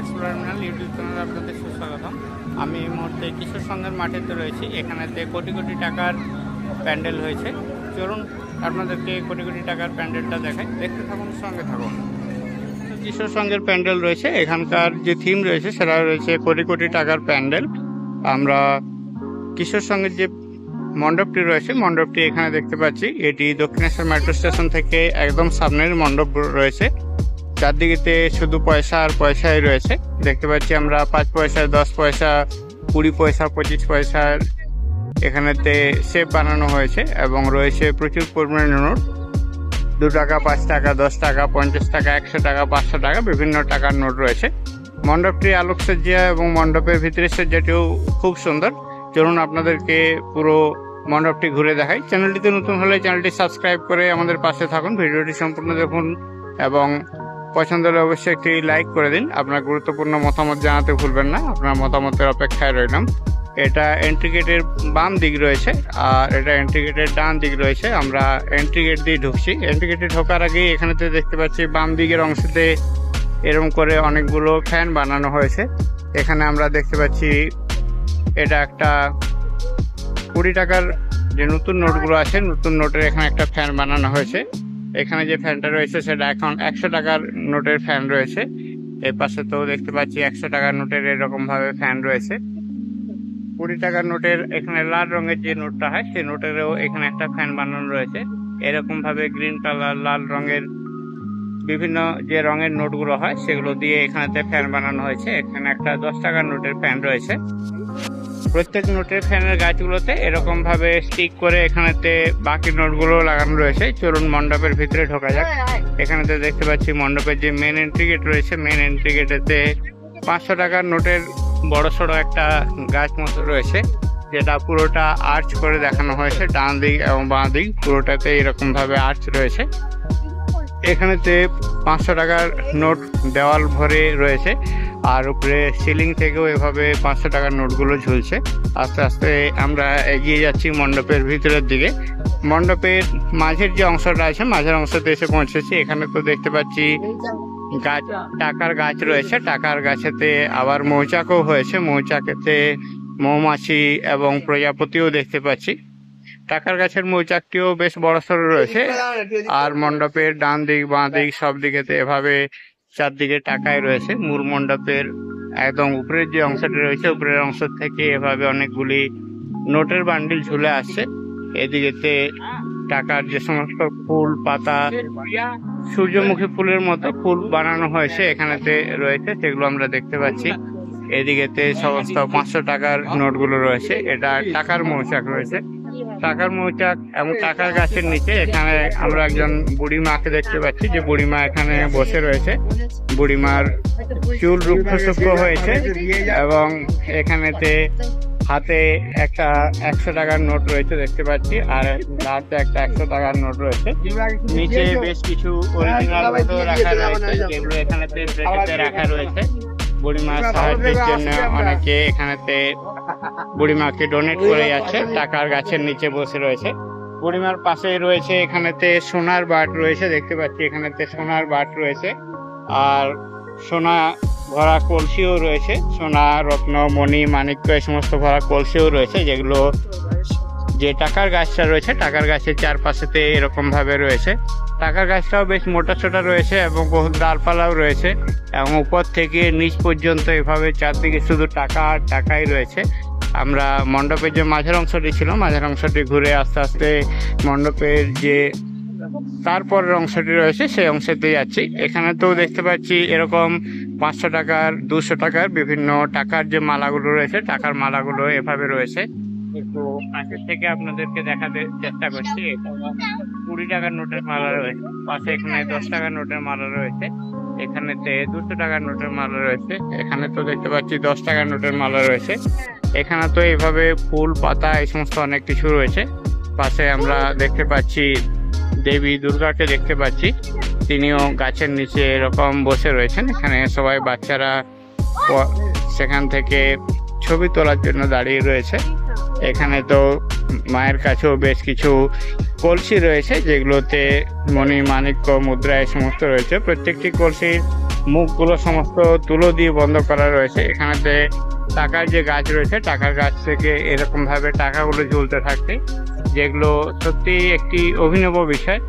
এক্সপ্লোরাল YouTube চ্যানেলে আপনাদের সুস্বাগতম। আমি এই মুহূর্তে কিশোর সংঘের মাঠেতে রয়েছি। এখানেতে কোটি কোটি টাকার প্যান্ডেল হয়েছে, চলুন আপনাদেরকে কোটি কোটি টাকার প্যান্ডেলটা দেখাই। দেখতে থাকুন, সঙ্গে থাকুন। কিশোর সংঘের প্যান্ডেল রয়েছে। এখানকার যে থিম রয়েছে, সেটা রয়েছে কোটি কোটি টাকার প্যান্ডেল। আমরা কিশোর সংঘের যে মণ্ডপটি রয়েছে, মণ্ডপটি এখানে দেখতে পাচ্ছি। এটি দক্ষিণেশ্বর মেট্রো স্টেশন থেকে একদম সামনের মণ্ডপ রয়েছে। চারদিকেতে শুধু পয়সা আর পয়সাই রয়েছে। দেখতে পাচ্ছি আমরা পাঁচ পয়সা, দশ পয়সা, কুড়ি পয়সা, পঁচিশ পয়সার এখানেতে শেপ বানানো হয়েছে এবং রয়েছে প্রচুর পরিমাণে নোট। দু টাকা, পাঁচ টাকা, দশ টাকা, পঞ্চাশ টাকা, একশো টাকা, পাঁচশো টাকা বিভিন্ন টাকার নোট রয়েছে। মণ্ডপটি আলোকসজ্জা এবং মণ্ডপের ভিতরের সজ্জাটিও খুব সুন্দর। চলুন আপনাদেরকে পুরো মণ্ডপটি ঘুরে দেখাই। চ্যানেলটিতে নতুন হলে চ্যানেলটি সাবস্ক্রাইব করে আমাদের পাশে থাকুন, ভিডিওটি সম্পূর্ণ দেখুন এবং পছন্দ হলে অবশ্যই একটি লাইক করে দিন। আপনার গুরুত্বপূর্ণ মতামত জানাতে ভুলবেন না। আপনার মতামতের অপেক্ষায় রইলাম। এটা এন্ট্রি গেটের বাম দিক রয়েছে, আর এটা এন্ট্রি গেটের ডান দিক রয়েছে। আমরা এন্ট্রি গেট দিয়ে ঢুকছি। এন্ট্রি গেটে ঢোকার আগেই এখানেতে দেখতে পাচ্ছি, বাম দিকের অংশতে এরকম করে অনেকগুলো ফ্যান বানানো হয়েছে। এখানে আমরা দেখতে পাচ্ছি, এটা একটা কুড়ি টাকার যে নতুন নোটগুলো আছে, নতুন নোটের এখানে একটা ফ্যান বানানো হয়েছে। এখানে যে ফ্যানটা রয়েছে সেটা এখন একশো টাকার নোটের ফ্যান রয়েছে। এর পাশে তো দেখতে পাচ্ছি একশো টাকার নোটের এরকম ভাবে ফ্যান রয়েছে। কুড়ি টাকার নোটের এখানে লাল রঙের যে নোটটা হয়, সেই নোটেরও এখানে একটা ফ্যান বানানো রয়েছে। এরকম ভাবে গ্রিন কালার, লাল রঙের বিভিন্ন যে রঙের নোটগুলো হয়, সেগুলো দিয়ে এখানেতে ফ্যান বানানো হয়েছে। এখানে একটা দশ টাকার নোটের ফ্যান রয়েছে। প্রত্যেক নোটের ফ্যানের গাছগুলোতে এরকম ভাবে স্টিক করে এখানেতে বাকি নোটগুলো লাগানো রয়েছে। চলুন মণ্ডপের ভিতরে ঢোকা যাক। এখানেতে দেখতে পাচ্ছি মণ্ডপের যে মেন এন্ট্রি গেট রয়েছে মেন এন্ট্রি গেটেতে পাঁচশো টাকার নোটের বড় সড়ো একটা গাছ মতো রয়েছে যেটা পুরোটা আর্চ করে দেখানো হয়েছে ডান দিক এবং বাঁ দিক পুরোটাতে এরকম ভাবে আর্চ রয়েছে। এখানেতে পাঁচশো টাকার নোট দেওয়াল ভরে রয়েছে। আর উপরে সিলিং থেকেও এভাবে পাঁচশো টাকার নোটগুলো ঝুলছে। আস্তে আস্তে আমরা এগিয়ে যাচ্ছি মণ্ডপের ভিতরের দিকে। মণ্ডপের মাঝের যে অংশটা আছে, মাঝের অংশতে এসে পৌঁছেছি। এখানে তো দেখতে পাচ্ছি গাছ, টাকার গাছ রয়েছে। টাকার গাছেতে আবার মৌচাকও হয়েছে। মৌচাকেতে মৌমাছি এবং প্রজাপতিও দেখতে পাচ্ছি। টাকার গাছের মৌচাকটিও বেশ বড় সড়ো রয়েছে। আর মণ্ডপের ডান দিক বাঁ দিক সব দিকেতে এভাবে চারদিকে টাকায় রয়েছে। মূল মণ্ডপের একদম উপরের যে অংশটি রয়েছে, উপরের অংশ থেকে এভাবে অনেকগুলি নোটের বান্ডিল ঝুলে আসছে এদিকেতে টাকার যে সমস্ত ফুল, পাতা, সূর্যমুখী ফুলের মতো ফুল বানানো হয়েছে, এখানেতে রয়েছে, সেগুলো আমরা দেখতে পাচ্ছি। এদিকেতে সমস্ত পাঁচশো টাকার নোটগুলো রয়েছে। এটা টাকার মৌচাক রয়েছে। টাকার মৌচাক এবং টাকার গাছের নিচে এখানে আমরা একজন বুড়ি মাকে দেখতে পাচ্ছি, যে বুড়ি মা এখানে বসে রয়েছে। বুড়িমার চুল রুক্ষ সূক্ষ্ম হয়েছে এবং এখানেতে হাতে একটা একশো টাকার নোট রয়েছে দেখতে পাচ্ছি, আর হাতে একটা একশো টাকার নোট রয়েছে। নিচে বেশ কিছু রাখা রয়েছে, যেগুলো ব্রেকেটে রাখা রয়েছে। বুড়িমার সাহায্যের জন্য অনেকে এখানেতে বুড়িমাকে ডোনেট করে যাচ্ছে টাকার গাছের নিচে বসে রয়েছে। বুড়িমার পাশেই রয়েছে এখানেতে সোনার বাট রয়েছে দেখতে পাচ্ছি এখানেতে সোনার বাট রয়েছে। আর সোনা ভরা কলসিও রয়েছে সোনা রত্ন মণি মাণিক্য এই সমস্ত ভরা কলসিও রয়েছে যেগুলো যে টাকার গাছটা রয়েছে, টাকার গাছের চারপাশেতে এরকম ভাবে রয়েছে। টাকার গাছটাও বেশ মোটা ছোটা রয়েছে এবং বহু ডালপালাও রয়েছে এবং উপর থেকে নিচ পর্যন্ত এভাবে চারদিকে শুধু টাকা আর টাকাই রয়েছে। আমরা মণ্ডপের যে মাঝের অংশটি ছিল, মাঝের অংশটি ঘুরে আস্তে আস্তে মণ্ডপের যে তারপরের অংশটি রয়েছে, সেই অংশতে যাচ্ছি। এখানে তো দেখতে পাচ্ছি এরকম পাঁচশো টাকার, দুশো টাকার বিভিন্ন টাকার যে মালাগুলো রয়েছে, টাকার মালাগুলো এভাবে রয়েছে। একটু কাছের থেকে আপনাদেরকে দেখাতে চেষ্টা করছি কুড়ি টাকার নোটের মালা রয়েছে, পাশে এখানে দশ টাকার নোটের মালা রয়েছে, এখানেতে দুশো টাকার নোটের মালা রয়েছে, এখানে তো দেখতে পাচ্ছি দশ টাকার নোটের মালা রয়েছে, এখানে তো এইভাবে ফুল, পাতা, এই সমস্ত অনেক কিছু রয়েছে, পাশে আমরা দেখতে পাচ্ছি দেবী দুর্গাকে দেখতে পাচ্ছি, তিনিও গাছের নিচে এরকম বসে রয়েছেন, এখানে সবাই বাচ্চারা সেখান থেকে ছবি তোলার জন্য দাঁড়িয়ে রয়েছে এখানে তো মায়ের কাছেও বেশ কিছু কলসি রয়েছে, যেগুলোতে মণি, মাণিক্য, মুদ্রা এই সমস্ত রয়েছে। প্রত্যেকটি কলসির মুখগুলো সমস্ত তুলো দিয়ে বন্ধ করা রয়েছে। এখানেতে টাকার যে গাছ রয়েছে, টাকার গাছ থেকে এরকমভাবে টাকাগুলো ঝুলতে থাকছে যেগুলো সত্যি একটি অভিনব বিষয়।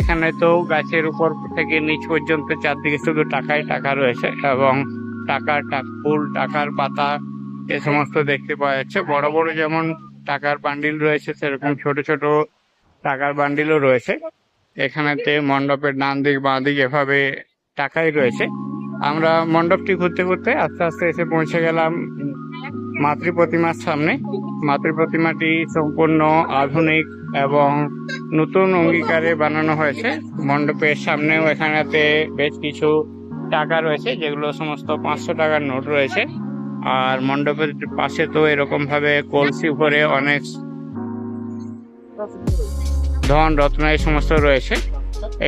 এখানে তো গাছের উপর থেকে নিচ পর্যন্ত চারদিকে শুধু টাকায় টাকা রয়েছে এবং টাকার টাক ফুল, টাকার পাতা এ সমস্ত দেখতে পাওয়া যাচ্ছে। বড় বড় যেমন টাকার বান্ডিল রয়েছে, সেরকম ছোট ছোট টাকার বান্ডিলও রয়েছে। এখানেতে মণ্ডপের ডান দিক বাঁ দিক এভাবে টাকাই রয়েছে। আমরা মণ্ডপটি ঘুরতে ঘুরতে আস্তে আস্তে এসে পৌঁছে গেলাম মাতৃ প্রতিমার সামনে। মাতৃ প্রতিমাটি সম্পূর্ণ আধুনিক এবং নতুন অঙ্গীকারে বানানো হয়েছে। মণ্ডপের সামনেও এখানেতে বেশ কিছু টাকা রয়েছে, যেগুলো সমস্ত পাঁচশো টাকার নোট রয়েছে। আর মণ্ডপের পাশে তো এরকম ভাবে কলসি ভরে অনেক ধন, রত্ন, এই সমস্ত রয়েছে।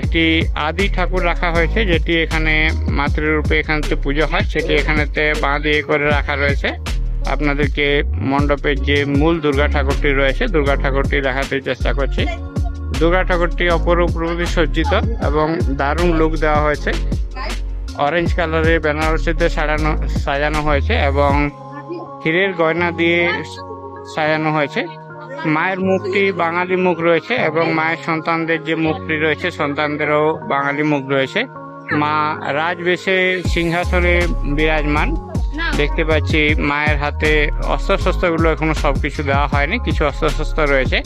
একটি আদি ঠাকুর রাখা হয়েছে, যেটি এখানে মাতৃরূপে এখানেতে পুজো হয়, সেটি এখানেতে বাঁ দিয়ে করে রাখা রয়েছে। আপনাদেরকে মণ্ডপের যে মূল দুর্গা ঠাকুরটি রয়েছে, দুর্গা ঠাকুরটি দেখাতে চেষ্টা করছি। দুর্গা ঠাকুরটি অপরূপ রূপে সজ্জিত এবং দারুণ লুক দেওয়া হয়েছে। অরেঞ্জ কালারের বেনারসিতে সাজানো সাজানো হয়েছে এবং হীরের গয়না দিয়ে সাজানো হয়েছে। মায়ের মুখটি বাঙালি মুখ রয়েছে এবং মায়ের সন্তানদের যে মুখটি রয়েছে, সন্তানদেরও বাঙালি মুখ রয়েছে। মা রাজবেশে সিংহাসনে বিরাজমান। দেখতে পাচ্ছি মায়ের হাতে অস্ত্রশস্ত্রগুলো এখনও সব কিছু দেওয়া হয়নি, কিছু অস্ত্রশস্ত্র রয়েছে।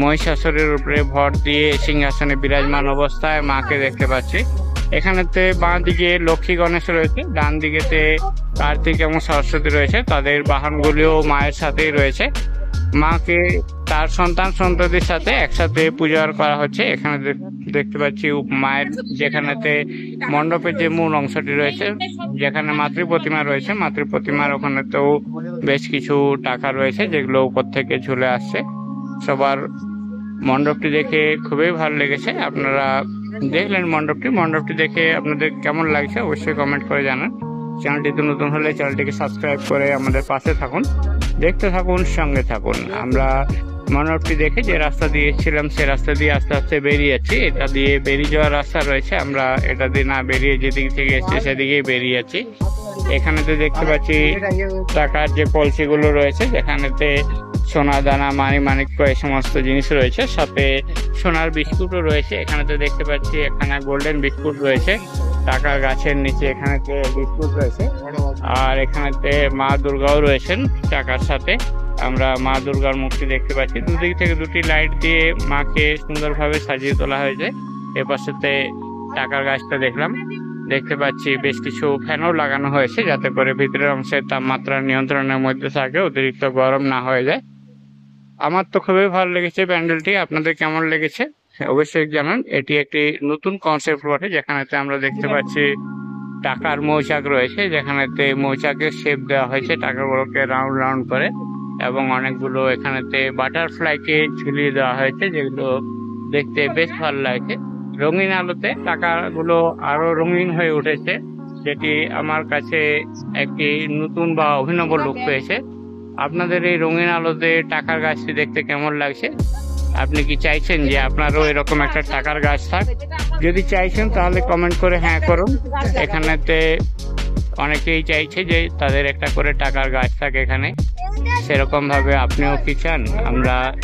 মহিষাসুরের উপরে ভর দিয়ে সিংহাসনে বিরাজমান অবস্থায় মাকে দেখতে পাচ্ছি। এখানেতে বাঁ দিকে লক্ষ্মী গণেশ রয়েছে ডান দিকেতে কার্তিক এবং সরস্বতী রয়েছে, তাদের বাহনগুলিও মায়ের সাথেই রয়েছে। মাকে, তার সন্তান সন্ততির সাথে একসাথে পূজা করা হচ্ছে, এখানে দেখ- দেখতে পাচ্ছি মায়ের যেখানেতে মণ্ডপের যে মূল অংশটি রয়েছে, যেখানে মাতৃ প্রতিমা রয়েছে মাতৃ প্রতিমার ওখানেতেও বেশ কিছু টাকা রয়েছে, যেগুলো উপর থেকে ঝুলে আসছে। সবার মণ্ডপটি দেখে খুবই ভালো লেগেছে, আপনারা দেখলেন মণ্ডপটি। মণ্ডপটি দেখে আপনাদের কেমন লাগছে অবশ্যই কমেন্ট করে জানান। চ্যানেলটিতে নতুন হলে চ্যানেলটিকে সাবস্ক্রাইব করে আমাদের পাশে থাকুন। দেখতে থাকুন, সঙ্গে থাকুন। আমরা মণ্ডপটি দেখে যে রাস্তা দিয়ে এসেছিলাম সে রাস্তা দিয়ে আস্তে আস্তে বেরিয়ে যাচ্ছি। এটা দিয়ে বেরিয়ে যাওয়ার রাস্তা রয়েছে। আমরা এটা দিয়ে না বেরিয়ে যেদিক থেকে এসেছি, সেদিকেই বেরিয়ে যাচ্ছি। এখানেতে দেখতে পাচ্ছি টাকার যে কলসিগুলো রয়েছে, যেখানেতে সোনা, দানা, মানি মানিক্য এই সমস্ত জিনিস রয়েছে। সাথে সোনার বিস্কুটও রয়েছে। এখানেতে দেখতে পাচ্ছি, এখানে গোল্ডেন বিস্কুট রয়েছে। টাকা গাছের নিচে এখানেতে বিস্কুট রয়েছে। আর এখানেতে মা দুর্গাও রয়েছেন টাকার সাথে। আমরা মা দুর্গার মূর্তি দেখতে পাচ্ছি। দুদিক থেকে দুটি লাইট দিয়ে মাকে সুন্দরভাবে সাজিয়ে তোলা হয়েছে। এপাশেতে টাকার গাছটা দেখলাম। দেখতে পাচ্ছি বেশ কিছু ফ্যানও লাগানো হয়েছে যাতে করে ভিতরের অংশের তাপমাত্রা নিয়ন্ত্রণের মধ্যে থাকে, অতিরিক্ত গরম না হয়ে যায়। আমার তো খুবই ভালো লেগেছে প্যান্ডেলটি, আপনাদের কেমন লেগেছে? অবশ্যই জানান, এটি একটি নতুন কনসেপ্ট বটে, যেখানেতে আমরা দেখতে পাচ্ছি টাকার মৌচাক রয়েছে, যেখানেতে মৌচাকের শেপ দেওয়া হয়েছে, টাকাগুলোকে রাউন্ড রাউন্ড করে, এবং অনেকগুলো এখানেতে বাটারফ্লাইকে ঝুলিয়ে দেওয়া হয়েছে, যেগুলো দেখতে বেশ ভালো লাগছে। রঙিন আলোতে টাকাগুলো আরও রঙিন হয়ে উঠেছে, যেটি আমার কাছে একটি নতুন বা অভিনব লুক পেয়েছে। আপনাদের এই রঙিন আলোতে টাকার গাছটি দেখতে কেমন লাগছে? আপনি কি চাইছেন যে আপনারও এরকম একটা টাকার গাছ থাক? যদি চাইছেন তাহলে কমেন্ট করে হ্যাঁ করুন। এখানেতে অনেকেই চাইছে যে তাদের একটা করে টাকার গাছ থাকে এখানে। সেরকমভাবে আপনিও কি চান? আমরা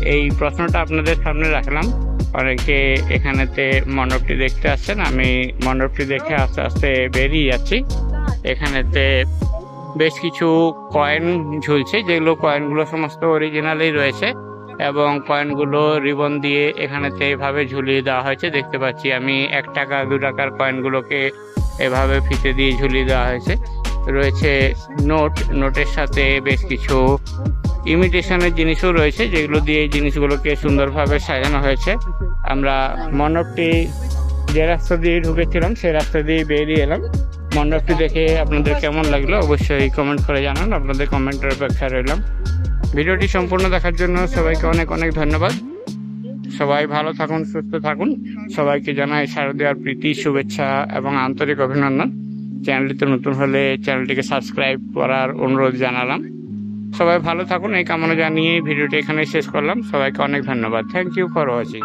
এই প্রশ্নটা আপনাদের সামনে রাখলাম। অনেকে এখানেতে মণ্ডপটি দেখতে আসছেন। আমি মণ্ডপটি দেখে আস্তে আস্তে বেরিয়ে যাচ্ছি। এখানেতে বেশ কিছু কয়েন ঝুলছে, যেগুলো কয়েনগুলো সমস্ত অরিজিনালই রয়েছে এবং কয়েনগুলো রিবন দিয়ে এখানেতে এভাবে ঝুলিয়ে দেওয়া হয়েছে। দেখতে পাচ্ছি আমি এক টাকা, দু টাকার কয়েনগুলোকে এভাবে ফিতে দিয়ে ঝুলিয়ে দেওয়া হয়েছে। রয়েছে নোট নোটের সাথে বেশ কিছু ইমিটেশনের জিনিসও রয়েছে, যেগুলো দিয়ে এই জিনিসগুলোকে সুন্দরভাবে সাজানো হয়েছে। আমরা মণ্ডপটি যে রাস্তা দিয়ে ঢুকেছিলাম সেই রাস্তা দিয়ে বেরিয়ে এলাম। মণ্ডপটি দেখে আপনাদের কেমন লাগল অবশ্যই কমেন্ট করে জানান। আপনাদের কমেন্টের অপেক্ষা রইলাম। ভিডিওটি সম্পূর্ণ দেখার জন্য সবাইকে অনেক অনেক ধন্যবাদ। সবাই ভালো থাকুন, সুস্থ থাকুন। সবাইকে জানাই শারদীয়ার প্রীতি, শুভেচ্ছা এবং আন্তরিক অভিনন্দন। চ্যানেলটিতে নতুন হলে চ্যানেলটিকে সাবস্ক্রাইব করার অনুরোধ জানালাম। সবাই ভালো থাকুন, এই কামনা জানিয়ে ভিডিওটি এখানে শেষ করলাম। সবাইকে অনেক ধন্যবাদ। Thank you for watching